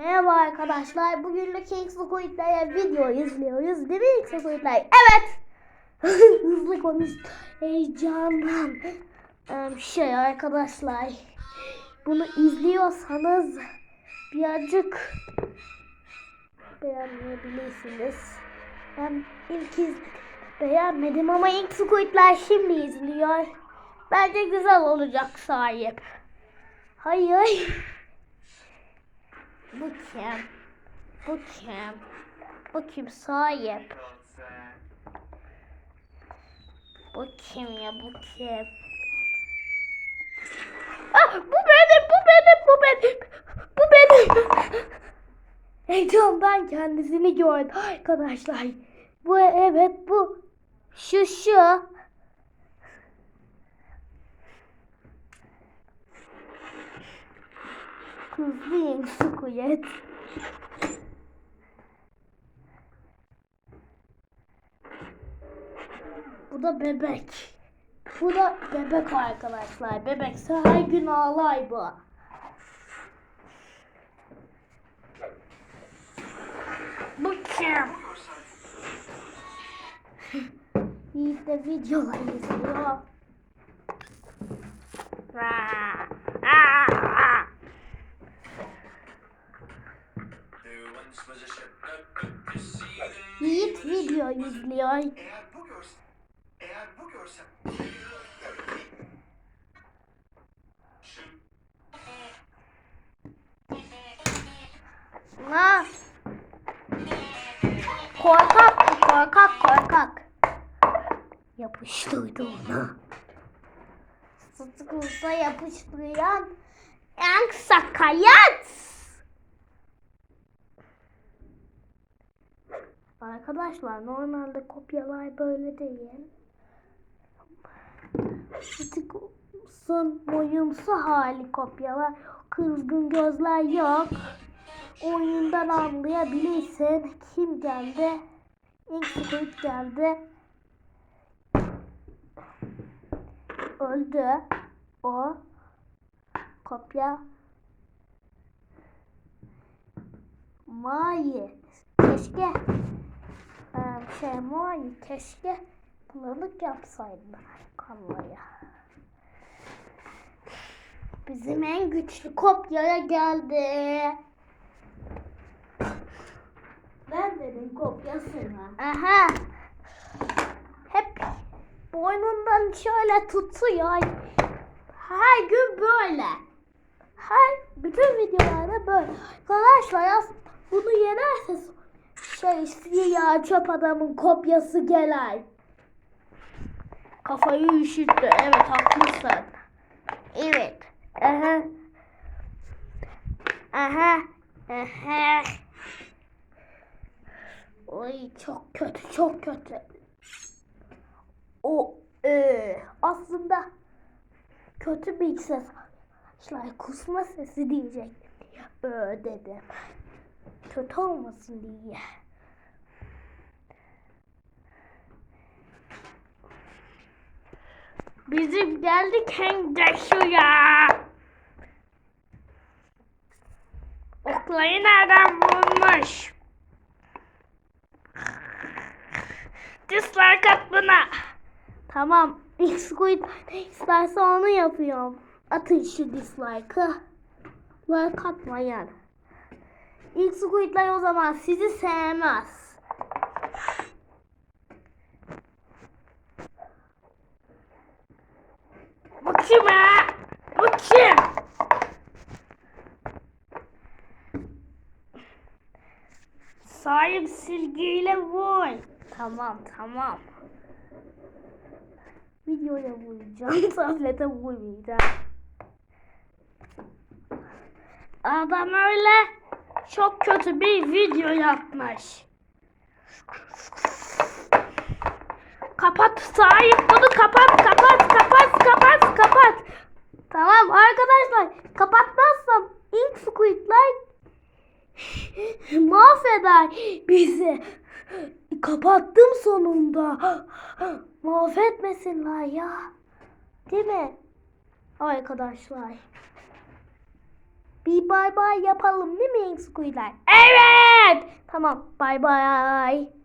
Merhaba arkadaşlar. Bugün de Squid'le video izliyoruz. Değil mi Squid'le? Evet. Hızlı konuş. Heyecandan. Şey arkadaşlar. Bunu izliyorsanız birazcık beğenmeyebilirsiniz. Ben ilk iz beğenmedim ama ilk Squid'ler şimdi izliyor. Bence güzel olacak sahip. Hayır. Bu kim? Bu kim? Bu kim sahip? Bu kim ya bu kim? Ah, bu benim, bu benim, bu benim. Bu benim. Heyecandan kendisini gördü arkadaşlar. Bu evet bu. Şu şu. Su kuyet. Bu da bebek. Bu da bebek arkadaşlar. Bebek her gün ağlay bu. Bu kim? Yiğit de videolar izliyor. Yiğit video izliyor. Eğer bu görsem, eğer bu görsem. Ha. Korkak korkak korkak. Yapıştırdı ona. Sıtkılsa yapıştıran en sakayat. Arkadaşlar normalde kopyalar böyle değil. Sıtkılsın boyumsu hali kopyalar. Kızgın gözler yok. Oyundan anlayabilirsin. Kim geldi? İlk geldi. Öldü. O. Kopya. Mayi. Keşke Mayi keşke bulanık yapsaydın kanlaya. Bizim en güçlü kopyaya geldi. Ben dedim kopyasını. Aha. Hep boynundan şöyle tutuyor. Her gün böyle. Her bütün videolarda böyle. Arkadaşlar bunu yenerse şey siyah çöp adamın kopyası gelir. Kafayı üşüttü. Evet haklısın. Evet. Aha. Aha. Aha. Oy çok kötü çok kötü. O e, aslında kötü bir ses. Arkadaşlar kusma sesi diyecek diye ö dedim. Kötü olmasın diye. Bizim geldik hem de şuraya. Nereden bulmuş? Dislike at buna. Tamam. İlk squid ne isterse onu yapıyorum. Atın şu dislike'ı. Like atmayın. İlk squidler o zaman sizi sevmez. Bu kim ha? Bu kim? Sahip silgiyle vur. Tamam tamam. Videoya vuracağım. Tablete vurmayacağım. Adam öyle çok kötü bir video yapmış. Kapat sahip bunu kapat kapat kapat kapat kapat. Tamam arkadaşlar kapatmazsam ilk squidler mahveder bizi. Kapattım sonunda. Mahvetmesinler ya. Değil mi? Arkadaşlar. Bir bay bay yapalım değil mi Squidler? Evet. Tamam bay bay.